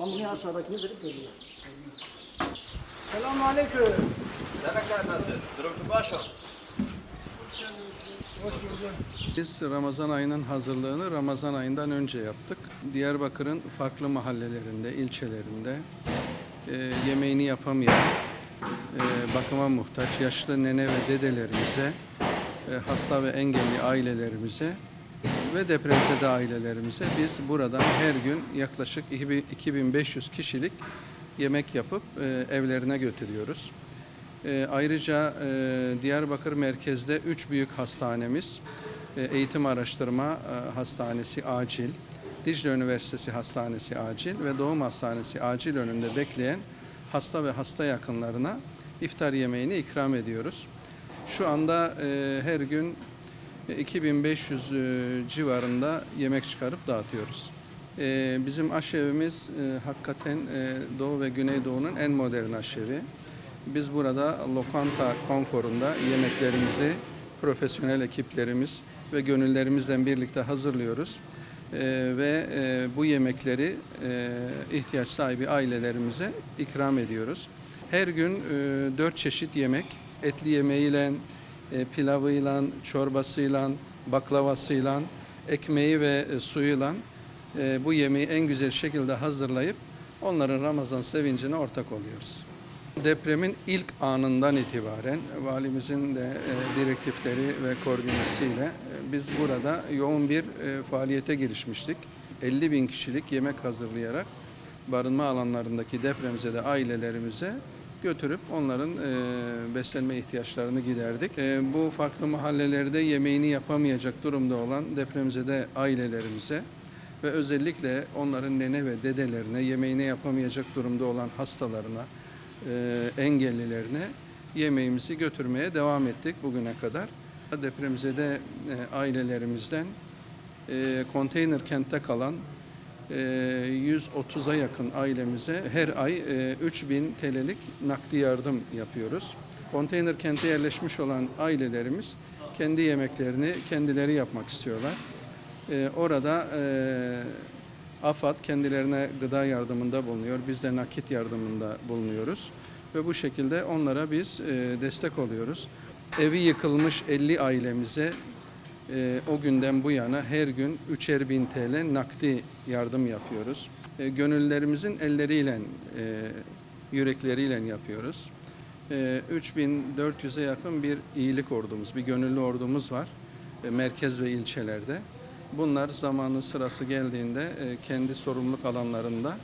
Ben bunu aşağıdakini verip veriyorum. Selamun aleyküm. Biz Ramazan ayının hazırlığını Ramazan ayından önce yaptık. Diyarbakır'ın farklı mahallelerinde, ilçelerinde e, yemeğini yapamayan, e, bakıma muhtaç yaşlı nene ve dedelerimize, hasta ve engelli ailelerimize ve depremzede ailelerimize biz buradan her gün yaklaşık 2500 kişilik yemek yapıp e, evlerine götürüyoruz. E, ayrıca e, Diyarbakır merkezde üç büyük hastanemiz, Eğitim Araştırma Hastanesi Acil, Dicle Üniversitesi Hastanesi Acil ve Doğum Hastanesi Acil önünde bekleyen hasta ve hasta yakınlarına iftar yemeğini ikram ediyoruz. Şu anda e, her gün e, 2500 e, civarında yemek çıkarıp dağıtıyoruz. E, Bizim aşevimiz e, hakikaten e, Doğu ve Güneydoğu'nun en modern aşevi. Biz burada lokanta konforunda yemeklerimizi profesyonel ekiplerimiz ve gönüllerimizle birlikte hazırlıyoruz. Ee, ve e, bu yemekleri e, ihtiyaç sahibi ailelerimize ikram ediyoruz. Her gün e, dört çeşit yemek, etli yemeğiyle, e, pilavıyla, çorbasıyla, baklavasıyla, ekmeği ve e, suyuyla e, bu yemeği en güzel şekilde hazırlayıp onların Ramazan sevincine ortak oluyoruz. Depremin ilk anından itibaren valimizin de e, direktifleri ve koordinesiyle e, biz burada yoğun bir e, faaliyete girişmiştik. 50 bin kişilik yemek hazırlayarak barınma alanlarındaki depremzede ailelerimize götürüp onların e, beslenme ihtiyaçlarını giderdik. E, bu farklı mahallelerde yemeğini yapamayacak durumda olan depremzede ailelerimize ve özellikle onların nene ve dedelerine yemeğini yapamayacak durumda olan hastalarına, e, engellilerine yemeğimizi götürmeye devam ettik bugüne kadar. Depremzede e, ailelerimizden e, konteyner kentte kalan 130'a yakın ailemize her ay e, 3000 TL'lik nakdi yardım yapıyoruz. Konteyner kente yerleşmiş olan ailelerimiz kendi yemeklerini kendileri yapmak istiyorlar. E, orada e, AFAD kendilerine gıda yardımında bulunuyor. Biz de nakit yardımında bulunuyoruz. Ve bu şekilde onlara biz e, destek oluyoruz. Evi yıkılmış 50 ailemize e, o günden bu yana her gün 3'er bin TL nakdi yardım yapıyoruz. E, gönüllerimizin elleriyle, e, yürekleriyle yapıyoruz. E, 3400'e yakın bir iyilik ordumuz, bir gönüllü ordumuz var e, merkez ve ilçelerde. Bunlar zamanı sırası geldiğinde e, kendi sorumluluk alanlarında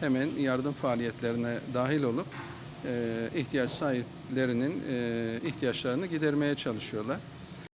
hemen yardım faaliyetlerine dahil olup e, ihtiyaç sahiplerinin e, ihtiyaçlarını gidermeye çalışıyorlar.